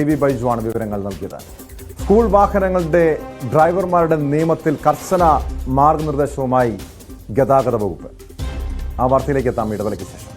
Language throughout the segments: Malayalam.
എ വി ബൈജുവാണ് വിവരങ്ങൾ നൽകിയത്. സ്കൂൾ വാഹനങ്ങളുടെ ഡ്രൈവർമാരുടെ നിയമത്തിൽ കർശന മാർഗനിർദ്ദേശവുമായി ഗതാഗത വകുപ്പ്. ആ വാർത്തയിലേക്ക് എത്താം. ഇടവേളയ്ക്ക് ശേഷം.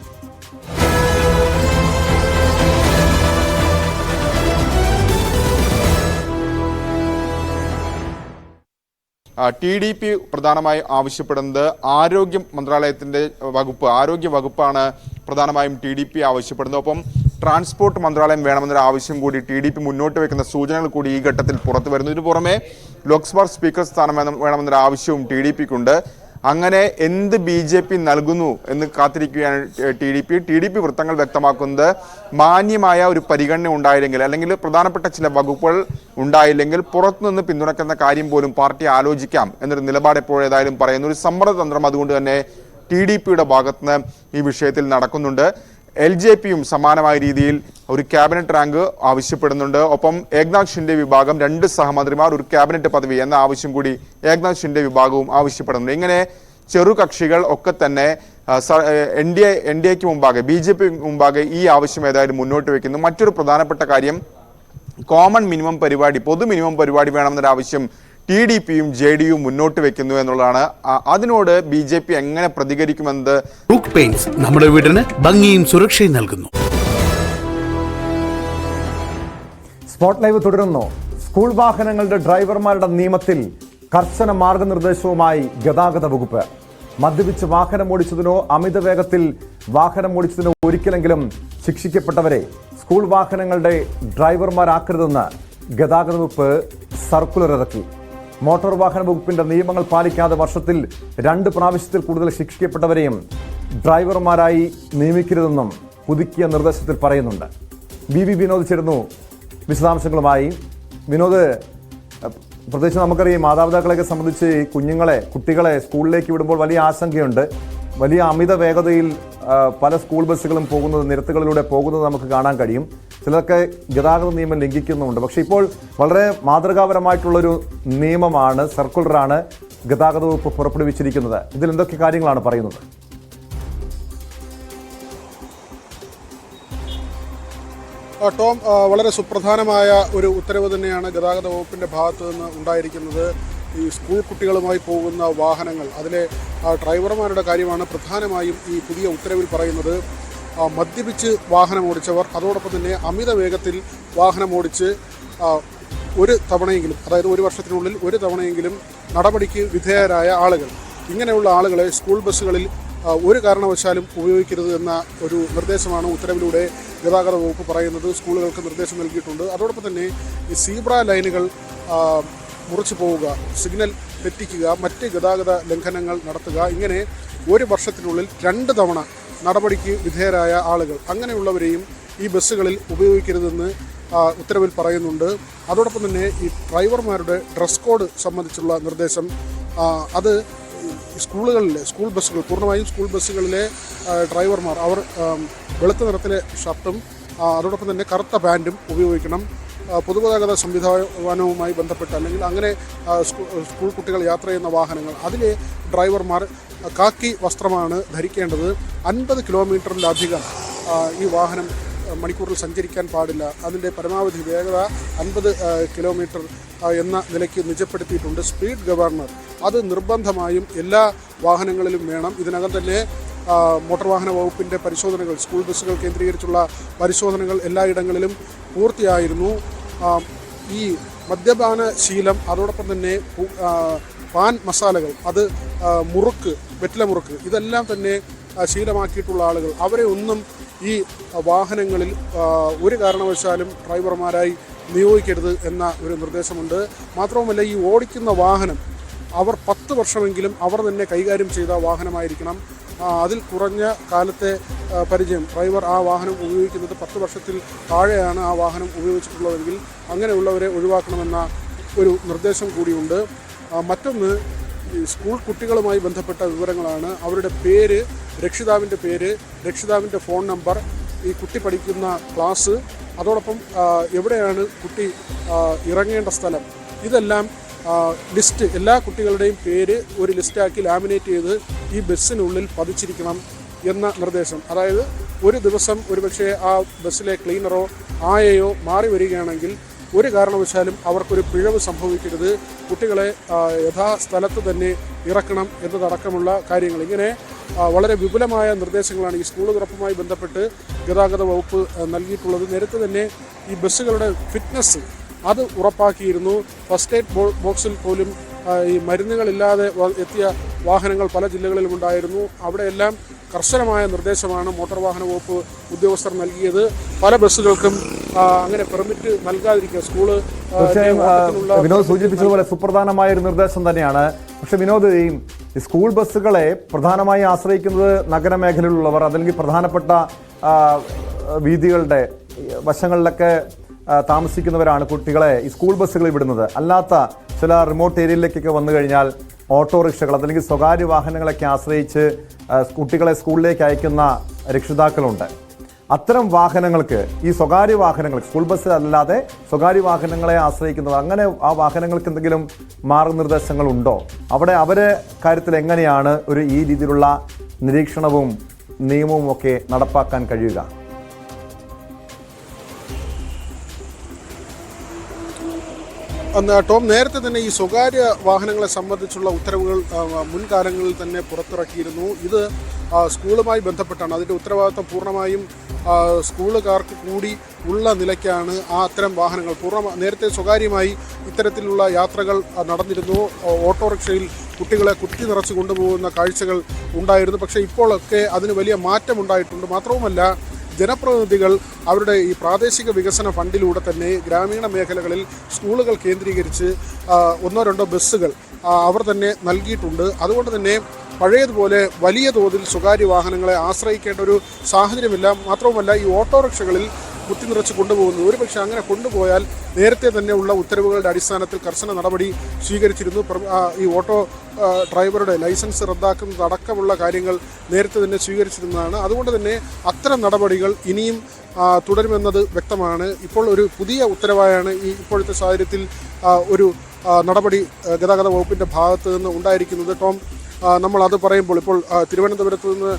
ടി ഡി പി പ്രധാനമായും ആവശ്യപ്പെടുന്നത് ആരോഗ്യ മന്ത്രാലയത്തിന്റെ വകുപ്പ് ആരോഗ്യ വകുപ്പാണ് പ്രധാനമായും ടി ഡി പി ആവശ്യപ്പെടുന്നത്. ഒപ്പം ട്രാൻസ്പോർട്ട് മന്ത്രാലയം വേണമെന്നൊരു ആവശ്യം കൂടി ടി ഡി പി മുന്നോട്ട് വെക്കുന്ന സൂചനകൾ കൂടി ഈ ഘട്ടത്തിൽ പുറത്തു വരുന്നു. പുറമെ ലോക്സഭാ സ്പീക്കർ സ്ഥാനം വേണം- വേണമെന്നൊരു ആവശ്യവും ടി ഡി പിക്കുണ്ട് അങ്ങനെ എന്ത് ബി ജെ പി നൽകുന്നു എന്ന് കാത്തിരിക്കുകയാണ് T D P. T D P വൃത്തങ്ങൾ വ്യക്തമാക്കുന്നത് മാന്യമായ ഒരു പരിഗണന ഉണ്ടായില്ലെങ്കിൽ അല്ലെങ്കിൽ പ്രധാനപ്പെട്ട ചില വകുപ്പുകൾ ഉണ്ടായില്ലെങ്കിൽ പുറത്തുനിന്ന് പിന്തുണയ്ക്കുന്ന കാര്യം പോലും പാർട്ടി ആലോചിക്കാം എന്നൊരു നിലപാട് എപ്പോഴേതായാലും പറയുന്നു. ഒരു സമ്മർദ്ദതന്ത്രം അതുകൊണ്ട് തന്നെ ടി ഡി പിയുടെ ഭാഗത്തുനിന്ന് ഈ വിഷയത്തിൽ നടക്കുന്നുണ്ട്. എൽ ജെ പിയും സമാനമായ രീതിയിൽ ഒരു ക്യാബിനറ്റ് റാങ്ക് ആവശ്യപ്പെടുന്നുണ്ട്. ഒപ്പം ഏക്നാഥ് ഷിൻഡെ വിഭാഗം രണ്ട് സഹമന്ത്രിമാർ ഒരു ക്യാബിനറ്റ് പദവി എന്ന ആവശ്യം കൂടി ഏക്നാഥ് ഷിൻഡെ വിഭാഗവും ആവശ്യപ്പെടുന്നുണ്ട്. ഇങ്ങനെ ചെറു കക്ഷികൾ ഒക്കെ തന്നെ N D A N D എക്ക് മുമ്പാകെ ബി ജെ പി മുമ്പാകെ ഈ ആവശ്യം ഏതായാലും മുന്നോട്ട് വയ്ക്കുന്നു മറ്റൊരു പ്രധാനപ്പെട്ട കാര്യം കോമൺ മിനിമം പരിപാടി പൊതു മിനിമം പരിപാടി വേണമെന്നൊരു ആവശ്യം ടി ഡി പിയും ജെ ഡി യും മുന്നോട്ട് വെക്കുന്നു എന്നുള്ളതാണ്. അതിനോട് ബി ജെ പി എങ്ങനെ പ്രതികരിക്കുമെന്നത്? നമ്മുടെ വീടിന് ഭംഗിയും സുരക്ഷയും നൽകുന്നു. സ്പോട്ട് ലൈവ് തുടരുന്നു. സ്കൂൾ വാഹനങ്ങളുടെ ഡ്രൈവർമാരുടെ നിയമത്തിൽ കർശന മാർഗനിർദ്ദേശവുമായി ഗതാഗത വകുപ്പ്. മദ്യപിച്ച് വാഹനം ഓടിച്ചതിനോ അമിത വേഗത്തിൽ വാഹനം ഓടിച്ചതിനോ ഒരിക്കലെങ്കിലും ശിക്ഷിക്കപ്പെട്ടവരെ സ്കൂൾ വാഹനങ്ങളുടെ ഡ്രൈവർമാരാക്കരുതെന്ന് ഗതാഗത വകുപ്പ് സർക്കുലർ ഇറക്കി. മോട്ടോർ വാഹന വകുപ്പിന്റെ നിയമങ്ങൾ പാലിക്കാതെ വർഷത്തിൽ രണ്ട് പ്രാവശ്യത്തിൽ കൂടുതൽ ശിക്ഷിക്കപ്പെട്ടവരെയും ഡ്രൈവർമാരായി നിയമിക്കരുതെന്നും പുതുക്കിയ നിർദ്ദേശത്തിൽ പറയുന്നുണ്ട്. വി വി വിനോദ് ചേരുന്നു വിശദാംശങ്ങളുമായി വിനോദ് പ്രത്യേകിച്ച് നമുക്കറിയാം മാതാപിതാക്കളെയൊക്കെ സംബന്ധിച്ച് കുഞ്ഞുങ്ങളെ കുട്ടികളെ സ്കൂളിലേക്ക് വിടുമ്പോൾ വലിയ ആശങ്കയുണ്ട്. വലിയ അമിത വേഗതയിൽ പല സ്കൂൾ ബസ്സുകളും പോകുന്നത് നിരത്തുകളിലൂടെ പോകുന്നത് നമുക്ക് കാണാൻ കഴിയും. ചിലർക്ക് ഗതാഗത നിയമം ലംഘിക്കുന്നുമുണ്ട്. പക്ഷേ ഇപ്പോൾ വളരെ മാതൃകാപരമായിട്ടുള്ളൊരു നിയമമാണ് സർക്കുലറാണ് ഗതാഗത വകുപ്പ് പുറപ്പെടുവിച്ചിരിക്കുന്നത്. ഇതിൽ എന്തൊക്കെ കാര്യങ്ങളാണ് പറയുന്നത്? ടോം വളരെ സുപ്രധാനമായ ഒരു ഉത്തരവ് തന്നെയാണ് ഗതാഗത വകുപ്പിന്റെ ഭാഗത്തു നിന്ന് ഉണ്ടായിരിക്കുന്നത്. ഈ സ്കൂൾ കുട്ടികളുമായി പോകുന്ന വാഹനങ്ങൾ. അതിലെ ഡ്രൈവർമാരുടെ കാര്യമാണ് പ്രധാനമായും ഈ പുതിയ ഉത്തരവിൽ പറയുന്നത്. മദ്യപിച്ച് വാഹനം ഓടിച്ചവർ അതോടൊപ്പം തന്നെ അമിത വേഗത്തിൽ വാഹനം ഓടിച്ച് ഒരു തവണയെങ്കിലും അതായത് ഒരു വർഷത്തിനുള്ളിൽ ഒരു തവണയെങ്കിലും നടപടിക്ക് വിധേയരായ ആളുകൾ. ഇങ്ങനെയുള്ള ആളുകളെ സ്കൂൾ ബസ്സുകളിൽ ഒരു കാരണവശാലും ഉപയോഗിക്കരുത് എന്ന ഒരു നിർദ്ദേശമാണ് ഉത്തരവിലൂടെ ഗതാഗത വകുപ്പ് പറയുന്നത്. സ്കൂളുകൾക്ക് നിർദ്ദേശം നൽകിയിട്ടുണ്ട്. അതോടൊപ്പം തന്നെ ഈ സീബ്ര ലൈനുകൾ മുറിച്ചു പോവുക സിഗ്നൽ തെറ്റിക്കുക മറ്റ് ഗതാഗത ലംഘനങ്ങൾ നടത്തുക ഇങ്ങനെ ഒരു വർഷത്തിനുള്ളിൽ രണ്ട് തവണ നടപടിക്ക് വിധേയരായ ആളുകൾ. അങ്ങനെയുള്ളവരെയും ഈ ബസ്സുകളിൽ ഉപയോഗിക്കരുതെന്ന് ഉത്തരവിൽ പറയുന്നുണ്ട്. അതോടൊപ്പം തന്നെ ഈ ഡ്രൈവർമാരുടെ ഡ്രസ് കോഡ് സംബന്ധിച്ചുള്ള നിർദ്ദേശം അത് സ്കൂളുകളിലെ സ്കൂൾ ബസ്സുകൾ പൂർണമായും സ്കൂൾ ബസ്സുകളിലെ ഡ്രൈവർമാർ അവർ വെളുത്ത നിറത്തിലെ ഷർട്ടും അതോടൊപ്പം തന്നെ കറുത്ത പാന്റും ഉപയോഗിക്കണം. പൊതുഗതാഗത സംവിധാനവുമായി ബന്ധപ്പെട്ട് അല്ലെങ്കിൽ അങ്ങനെ സ്കൂൾ കുട്ടികൾ യാത്ര ചെയ്യുന്ന വാഹനങ്ങൾ അതിലെ ഡ്രൈവർമാർ കാക്കി വസ്ത്രമാണ് ധരിക്കേണ്ടത്. അൻപത് കിലോമീറ്ററിലധികം ഈ വാഹനം മണിക്കൂറിൽ സഞ്ചരിക്കാൻ പാടില്ല. അതിന്റെ പരമാവധി വേഗത അൻപത് കിലോമീറ്റർ എന്ന നിലയ്ക്ക് നിജപ്പെടുത്തിയിട്ടുണ്ട് സ്പീഡ് ഗവർണർ. അത് നിർബന്ധമായും എല്ലാ വാഹനങ്ങളിലും വേണം. ഇതിനകം തന്നെ മോട്ടോർ വാഹന വകുപ്പിന്റെ പരിശോധനകൾ സ്കൂൾ ബസ്സുകൾ കേന്ദ്രീകരിച്ചുള്ള പരിശോധനകൾ എല്ലായിടങ്ങളിലും പൂർത്തിയായിരുന്നു. ഈ മദ്യപാന ശീലം അതോടൊപ്പം തന്നെ പാൻ മസാലകൾ അത് മുറുക്ക് വെറ്റില മുറുക്ക് ഇതെല്ലാം തന്നെ ശീലമാക്കിയിട്ടുള്ള ആളുകൾ. അവരെ ഒന്നും ഈ വാഹനങ്ങളിൽ ഒരു കാരണവശാലും ഡ്രൈവർമാരായി നിയോഗിക്കരുത് എന്ന ഒരു നിർദ്ദേശമുണ്ട്. മാത്രവുമല്ല ഈ ഓടിക്കുന്ന വാഹനം അവർ പത്ത് വർഷമെങ്കിലും അവർ തന്നെ കൈകാര്യം ചെയ്ത വാഹനമായിരിക്കണം. അതിൽ കുറഞ്ഞ കാലത്തെ പരിചയം. ഡ്രൈവർ ആ വാഹനം ഉപയോഗിക്കുന്നത് പത്ത് വർഷത്തിൽ താഴെയാണ് ആ വാഹനം ഉപയോഗിച്ചിട്ടുള്ളതെങ്കിൽ അങ്ങനെയുള്ളവരെ ഒഴിവാക്കണമെന്ന ഒരു നിർദ്ദേശം കൂടിയുണ്ട്. മറ്റൊന്ന് സ്കൂൾ കുട്ടികളുമായി ബന്ധപ്പെട്ട വിവരങ്ങളാണ്. അവരുടെ പേര് രക്ഷിതാവിന്റെ പേര് രക്ഷിതാവിന്റെ ഫോൺ നമ്പർ ഈ കുട്ടി പഠിക്കുന്ന ക്ലാസ് അതോടൊപ്പം എവിടെയാണ് കുട്ടി ഇറങ്ങേണ്ട സ്ഥലം. ഇതെല്ലാം ലിസ്റ്റ് എല്ലാ കുട്ടികളുടെയും പേര് ഒരു ലിസ്റ്റാക്കി ലാമിനേറ്റ് ചെയ്ത് ഈ ബസ്സിനുള്ളിൽ പതിച്ചിരിക്കണം എന്ന നിർദ്ദേശം. അതായത് ഒരു ദിവസം ഒരുപക്ഷെ ആ ബസ്സിലെ ക്ലീനറോ ആയയോ മാറി വരികയാണെങ്കിൽ ഒരു കാരണവശാലും അവർക്കൊരു പിഴവ് സംഭവിക്കരുത്. കുട്ടികളെ യഥാസ്ഥലത്ത് തന്നെ ഇറക്കണം എന്നതടക്കമുള്ള കാര്യങ്ങൾ. ഇങ്ങനെ വളരെ വിപുലമായ നിർദ്ദേശങ്ങളാണ് ഈ സ്കൂൾ തുറപ്പുമായി ബന്ധപ്പെട്ട് ഗതാഗത വകുപ്പ് നൽകിയിട്ടുള്ളത്. നേരത്തെ തന്നെ ഈ ബസ്സുകളുടെ ഫിറ്റ്നസ് അത് ഉറപ്പാക്കിയിരുന്നു. ഫസ്റ്റ് എയ്ഡ് ബോക്സിൽ പോലും ഈ മരുന്നുകളില്ലാതെ എത്തിയ വാഹനങ്ങൾ പല ജില്ലകളിലും ഉണ്ടായിരുന്നു. അവിടെയെല്ലാം കർശനമായ നിർദ്ദേശമാണ് മോട്ടോർ വാഹന വകുപ്പ് ഉദ്യോഗസ്ഥർ നൽകിയത്. പല ബസ്സുകൾക്കും അങ്ങനെ പെർമിറ്റ് നൽകാതിരിക്കുക സ്കൂൾ വിനോദ് സൂചിപ്പിച്ചതുപോലെ സുപ്രധാനമായ ഒരു നിർദ്ദേശം തന്നെയാണ്. പക്ഷെ വിനോദ് ഈ സ്കൂൾ ബസ്സുകളെ പ്രധാനമായി ആശ്രയിക്കുന്നത് നഗരമേഖലയിലുള്ളവർ അതല്ലെങ്കിൽ പ്രധാനപ്പെട്ട വീതികളുടെ വശങ്ങളിലൊക്കെ താമസിക്കുന്നവരാണ് കുട്ടികളെ ഈ സ്കൂൾ ബസ്സുകളിൽ വിടുന്നത്. അല്ലാത്ത ചില റിമോട്ട് ഏരിയയിലേക്കൊക്കെ വന്നു കഴിഞ്ഞാൽ ഓട്ടോറിക്ഷകൾ അല്ലെങ്കിൽ സ്വകാര്യ വാഹനങ്ങളൊക്കെ ആശ്രയിച്ച് കുട്ടികളെ സ്കൂളിലേക്ക് അയക്കുന്ന രക്ഷിതാക്കളുണ്ട്. അത്തരം വാഹനങ്ങൾക്ക് ഈ സ്വകാര്യ വാഹനങ്ങൾ സ്കൂൾ ബസ് അല്ലാതെ സ്വകാര്യ വാഹനങ്ങളെ ആശ്രയിക്കുന്നത് അങ്ങനെ ആ വാഹനങ്ങൾക്ക് എന്തെങ്കിലും മാർഗനിർദ്ദേശങ്ങൾ ഉണ്ടോ അവിടെ അവരെ കാര്യത്തിൽ എങ്ങനെയാണ് ഒരു ഈ രീതിയിലുള്ള നിരീക്ഷണവും നിയമവും ഒക്കെ നടപ്പാക്കാൻ കഴിയുക? ടോം നേരത്തെ തന്നെ ഈ സ്വകാര്യ വാഹനങ്ങളെ സംബന്ധിച്ചുള്ള ഉത്തരവുകൾ മുൻകാലങ്ങളിൽ തന്നെ പുറത്തിറക്കിയിരുന്നു. ഇത് സ്കൂളുമായി ബന്ധപ്പെട്ടാണ്. അതിന്റെ ഉത്തരവാദിത്വം പൂർണമായും സ്കൂളുകാർക്ക് കൂടി ഉള്ള നിലയ്ക്കാണ് ആ അത്തരം വാഹനങ്ങൾ. പൂർണ നേരത്തെ സ്വകാര്യമായി ഇത്തരത്തിലുള്ള യാത്രകൾ നടന്നിരുന്നു. ഓട്ടോറിക്ഷയിൽ കുട്ടികളെ കുത്തി നിറച്ച് കൊണ്ടുപോകുന്ന കാഴ്ചകൾ ഉണ്ടായിരുന്നു. പക്ഷേ ഇപ്പോഴൊക്കെ അതിന് വലിയ മാറ്റമുണ്ടായിട്ടുണ്ട്. മാത്രവുമല്ല ജനപ്രതിനിധികൾ അവരുടെ ഈ പ്രാദേശിക വികസന ഫണ്ടിലൂടെ തന്നെ ഗ്രാമീണ മേഖലകളിൽ സ്കൂളുകൾ കേന്ദ്രീകരിച്ച് ഒന്നോ രണ്ടോ ബസ്സുകൾ അവർ തന്നെ നൽകിയിട്ടുണ്ട്. അതുകൊണ്ട് തന്നെ പഴയതുപോലെ വലിയ തോതിൽ സ്വകാര്യ വാഹനങ്ങളെ ആശ്രയിക്കേണ്ട ഒരു സാഹചര്യമില്ല. മാത്രവുമല്ല ഈ ഓട്ടോറിക്ഷകളിൽ കുത്തിനിറച്ച് കൊണ്ടുപോകുന്നത്. ഒരുപക്ഷെ അങ്ങനെ കൊണ്ടുപോയാൽ നേരത്തെ തന്നെ ഉള്ള ഉത്തരവുകളുടെ അടിസ്ഥാനത്തിൽ കർശന നടപടി സ്വീകരിച്ചിരുന്നു. ഈ ഓട്ടോ ഡ്രൈവറുടെ ലൈസൻസ് റദ്ദാക്കുന്നത് അടക്കമുള്ള കാര്യങ്ങൾ നേരത്തെ തന്നെ സ്വീകരിച്ചിരുന്നതാണ്. അതുകൊണ്ട് തന്നെ അത്തരം നടപടികൾ ഇനിയും തുടരുമെന്നത് വ്യക്തമാണ്. ഇപ്പോൾ ഒരു പുതിയ ഉത്തരവായാണ് ഈ ഇപ്പോഴത്തെ സാഹചര്യത്തിൽ ഒരു നടപടി ഗതാഗത വകുപ്പിന്റെ ഭാഗത്ത് നിന്ന് ഉണ്ടായിരിക്കുന്നത്. ടോം നമ്മൾ അത് പറയുമ്പോൾ ഇപ്പോൾ തിരുവനന്തപുരത്ത് നിന്ന്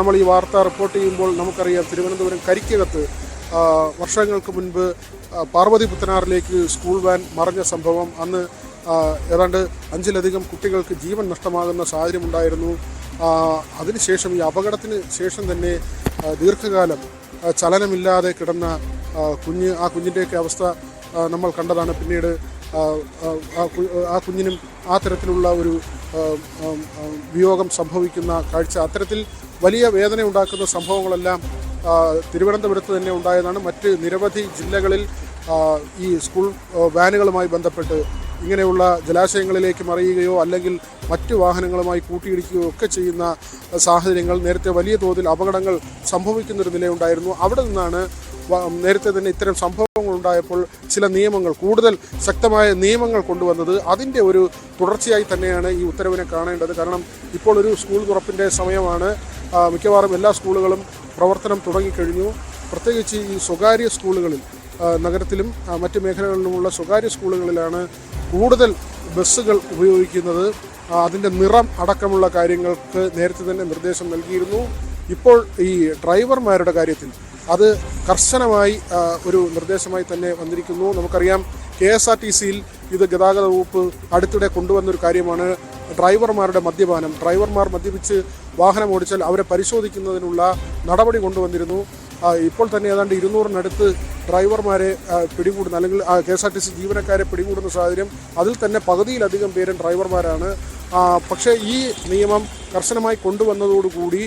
നമ്മൾ ഈ വാർത്ത റിപ്പോർട്ട് ചെയ്യുമ്പോൾ നമുക്കറിയാം തിരുവനന്തപുരം കരിക്കകത്ത് വർഷങ്ങൾക്ക് മുൻപ് പാർവതി പുത്തനാറിലേക്ക് സ്കൂൾ വാൻ മറഞ്ഞ സംഭവം. അന്ന് ഏതാണ്ട് അഞ്ചിലധികം കുട്ടികൾക്ക് ജീവൻ നഷ്ടമാകുന്ന സാഹചര്യമുണ്ടായിരുന്നു അതിനുശേഷം ഈ അപകടത്തിന് ശേഷം തന്നെ ദീർഘകാലം ചലനമില്ലാതെ കിടന്ന കുഞ്ഞ് ആ കുഞ്ഞിന്റെയൊക്കെ അവസ്ഥ നമ്മൾ കണ്ടതാണ്. പിന്നീട് ആ, കുഞ്ഞിനും ആ തരത്തിലുള്ള ഒരു വിയോഗം സംഭവിക്കുന്ന കാഴ്ച. അത്തരത്തിൽ വലിയ വേദന ഉണ്ടാക്കുന്ന സംഭവങ്ങളെല്ലാം തിരുവനന്തപുരത്ത് തന്നെ ഉണ്ടായതാണ്. മറ്റ് നിരവധി ജില്ലകളിൽ ഈ സ്കൂൾ വാനുകളുമായി ബന്ധപ്പെട്ട് ഇങ്ങനെയുള്ള ജലാശയങ്ങളിലേക്ക് മറിയുകയോ അല്ലെങ്കിൽ മറ്റു വാഹനങ്ങളുമായി കൂട്ടിയിടിക്കുകയോ ഒക്കെ ചെയ്യുന്ന സാഹചര്യങ്ങൾ നേരത്തെ വലിയ തോതിൽ അപകടങ്ങൾ സംഭവിക്കുന്നൊരു നിലയുണ്ടായിരുന്നു. അവിടെ നിന്നാണ് നേരത്തെ തന്നെ ഇത്തരം സംഭവങ്ങൾ ഉണ്ടായപ്പോൾ ചില നിയമങ്ങൾ കൂടുതൽ ശക്തമായ നിയമങ്ങൾ കൊണ്ടുവന്നത്. അതിന്റെ ഒരു തുടർച്ചയായി തന്നെയാണ് ഈ ഉത്തരവിനെ കാണേണ്ടത്. കാരണം ഇപ്പോൾ ഒരു സ്കൂൾ തുറപ്പിന്റെ സമയമാണ്. മിക്കവാറും എല്ലാ സ്കൂളുകളും പ്രവർത്തനം തുടങ്ങിക്കഴിഞ്ഞു. പ്രത്യേകിച്ച് ഈ സ്വകാര്യ സ്കൂളുകളിൽ നഗരത്തിലും മറ്റ് മേഖലകളിലുമുള്ള സ്വകാര്യ സ്കൂളുകളിലാണ് കൂടുതൽ ബസ്സുകൾ ഉപയോഗിക്കുന്നത്. അതിന്റെ നിറം അടക്കമുള്ള കാര്യങ്ങൾക്ക് നേരത്തെ തന്നെ നിർദ്ദേശം നൽകിയിരുന്നു. ഇപ്പോൾ ഈ ഡ്രൈവർമാരുടെ കാര്യത്തിൽ അത് കർശനമായി ഒരു നിർദ്ദേശമായി തന്നെ വന്നിരിക്കുന്നു. നമുക്കറിയാം കെ എസ് ആർ ടി സിയിൽ ഇത് ഗതാഗത വകുപ്പ് അടുത്തിടെ കൊണ്ടുവന്നൊരു കാര്യമാണ്. ഡ്രൈവർമാരുടെ മദ്യപാനം. ഡ്രൈവർമാർ മദ്യപിച്ച് വാഹനം ഓടിച്ചാൽ അവരെ പരിശോധിക്കുന്നതിനുള്ള നടപടി കൊണ്ടുവന്നിരുന്നു. ഇപ്പോൾ തന്നെ ഏതാണ്ട് ഇരുന്നൂറിനടുത്ത് ഡ്രൈവർമാരെ പിടികൂടുന്ന അല്ലെങ്കിൽ K S R T C ജീവനക്കാരെ പിടികൂടുന്ന സാഹചര്യം അതിൽ തന്നെ പകുതിയിലധികം പേരും ഡ്രൈവർമാരാണ്. പക്ഷേ ഈ നിയമം കർശനമായി കൊണ്ടുവന്നതോടുകൂടി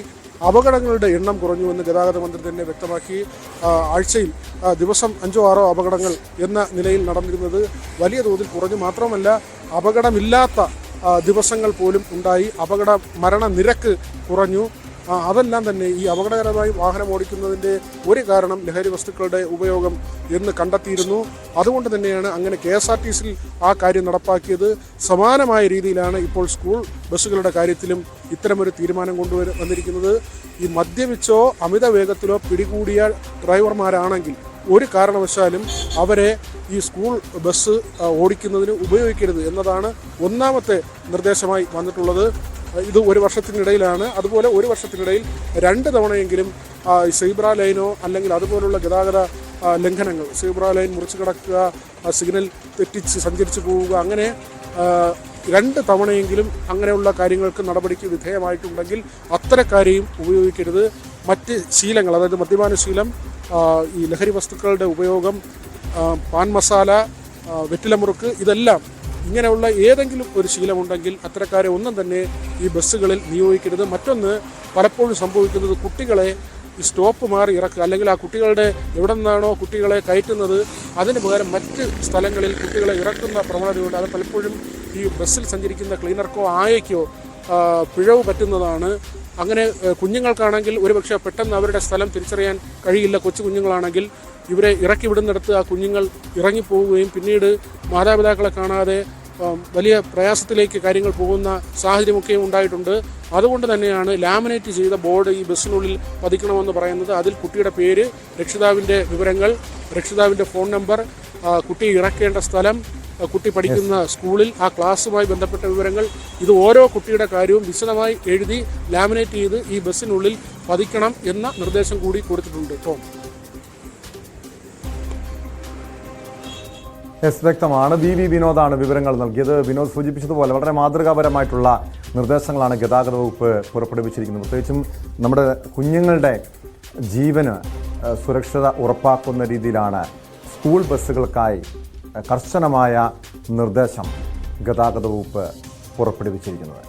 അപകടങ്ങളുടെ എണ്ണം കുറഞ്ഞുവെന്ന് ഗതാഗത മന്ത്രി തന്നെ വ്യക്തമാക്കി. ആഴ്ചയിൽ ദിവസം അഞ്ചോ ആറോ അപകടങ്ങൾ എന്ന നിലയിൽ നടന്നിരുന്നത് വലിയ തോതിൽ കുറഞ്ഞു. മാത്രമല്ല അപകടമില്ലാത്ത ദിവസങ്ങൾ പോലും ഉണ്ടായി. അപകട മരണനിരക്ക് കുറഞ്ഞു. അതെല്ലാം തന്നെ ഈ അപകടകരമായി വാഹനം ഓടിക്കുന്നതിന്റെ ഒരു കാരണം ലഹരി വസ്തുക്കളുടെ ഉപയോഗം എന്ന് കണ്ടെത്തിയിരുന്നു. അതുകൊണ്ട് തന്നെയാണ് അങ്ങനെ കെ എസ് ആർ ടി സിയിൽ ആ കാര്യം നടപ്പാക്കിയത്. സമാനമായ രീതിയിലാണ് ഇപ്പോൾ സ്കൂൾ ബസ്സുകളുടെ കാര്യത്തിലും ഇത്തരമൊരു തീരുമാനം കൊണ്ടുവര വന്നിരിക്കുന്നത്. ഈ മദ്യപിച്ചോ അമിത വേഗത്തിലോ പിടികൂടിയ ഡ്രൈവർമാരാണെങ്കിൽ ഒരു കാരണവശാലും അവരെ ഈ സ്കൂൾ ബസ് ഓടിക്കുന്നതിന് ഉപയോഗിക്കരുത് എന്നതാണ് ഒന്നാമത്തെ നിർദ്ദേശമായി വന്നിട്ടുള്ളത്. ഇത് ഒരു വർഷത്തിനിടയിലാണ്. അതുപോലെ ഒരു വർഷത്തിനിടയിൽ രണ്ട് തവണയെങ്കിലും സൈബ്ര ലൈനോ അല്ലെങ്കിൽ അതുപോലുള്ള ഗതാഗത ലംഘനങ്ങൾ സീബ്ര ലൈൻ മുറിച്ചു കിടക്കുക സിഗ്നൽ തെറ്റിച്ച് സഞ്ചരിച്ചു പോവുക അങ്ങനെ രണ്ട് തവണയെങ്കിലും അങ്ങനെയുള്ള കാര്യങ്ങൾക്ക് നടപടിക്ക് വിധേയമായിട്ടുണ്ടെങ്കിൽ അത്തരക്കാരെയും ഉപയോഗിക്കരുത്. മറ്റ് ശീലങ്ങൾ അതായത് മദ്യപാന ശീലം ഈ ലഹരി വസ്തുക്കളുടെ ഉപയോഗം പാൻ മസാല വെറ്റിലമുറുക്ക് ഇതെല്ലാം ഇങ്ങനെയുള്ള ഏതെങ്കിലും ഒരു ശീലമുണ്ടെങ്കിൽ അത്തരക്കാരെ ഒന്നും തന്നെ ഈ ബസ്സുകളിൽ നിയോഗിക്കരുത്. മറ്റൊന്ന് പലപ്പോഴും സംഭവിക്കുന്നത് കുട്ടികളെ ഈ സ്റ്റോപ്പ് മാറി ഇറക്കുക. അല്ലെങ്കിൽ ആ കുട്ടികളുടെ എവിടെ നിന്നാണോ കുട്ടികളെ കയറ്റുന്നത് അതിന് പകരം മറ്റ് സ്ഥലങ്ങളിൽ കുട്ടികളെ ഇറക്കുന്ന പ്രവണതയുണ്ട്. അത് പലപ്പോഴും ഈ ബസ്സിൽ സഞ്ചരിക്കുന്ന ക്ലീനർക്കോ ആയയ്ക്കോ ആ, പിഴവ് പറ്റുന്നതാണ്. അങ്ങനെ കുഞ്ഞുങ്ങൾക്കാണെങ്കിൽ ഒരുപക്ഷെ പെട്ടെന്ന് അവരുടെ സ്ഥലം തിരിച്ചറിയാൻ കഴിയില്ല കൊച്ചു കുഞ്ഞുങ്ങളാണെങ്കിൽ ഇവരെ ഇറക്കി വിടുന്നിടത്ത് ആ കുഞ്ഞുങ്ങൾ ഇറങ്ങിപ്പോവുകയും പിന്നീട് മാതാപിതാക്കളെ കാണാതെ വലിയ പ്രയാസത്തിലേക്ക് കാര്യങ്ങൾ പോകുന്ന സാഹചര്യമൊക്കെ ഉണ്ടായിട്ടുണ്ട്. അതുകൊണ്ട് തന്നെയാണ് ലാമിനേറ്റ് ചെയ്ത ബോർഡ് ഈ ബസ്സിനുള്ളിൽ പതിക്കണമെന്ന് പറയുന്നത്. അതിൽ കുട്ടിയുടെ പേര് രക്ഷിതാവിന്റെ വിവരങ്ങൾ രക്ഷിതാവിന്റെ ഫോൺ നമ്പർ കുട്ടി ഇറക്കേണ്ട സ്ഥലം കുട്ടി പഠിക്കുന്ന സ്കൂളിൽ ആ ക്ലാസ്സുമായി ബന്ധപ്പെട്ട വിവരങ്ങൾ ഇത് ഓരോ കുട്ടിയുടെ കാര്യവും വിശദമായി എഴുതി ലാമിനേറ്റ് ചെയ്ത് ഈ ബസ്സിനുള്ളിൽ പതിക്കണം എന്ന നിർദ്ദേശം കൂടി കൊടുത്തിട്ടുണ്ട് ടോം. എസ് വ്യക്തമാണ്. വി വി വിനോദാണ് വിവരങ്ങൾ നൽകിയത്. വിനോദ് സൂചിപ്പിച്ചതുപോലെ വളരെ മാതൃകാപരമായിട്ടുള്ള നിർദ്ദേശങ്ങളാണ് ഗതാഗത വകുപ്പ് പുറപ്പെടുവിച്ചിരിക്കുന്നത്. പ്രത്യേകിച്ചും നമ്മുടെ കുഞ്ഞുങ്ങളുടെ ജീവന് സുരക്ഷിത ഉറപ്പാക്കുന്ന രീതിയിലാണ് സ്കൂൾ ബസ്സുകൾക്കായി കർശനമായ നിർദ്ദേശം ഗതാഗത വകുപ്പ് പുറപ്പെടുവിച്ചിരിക്കുന്നത്.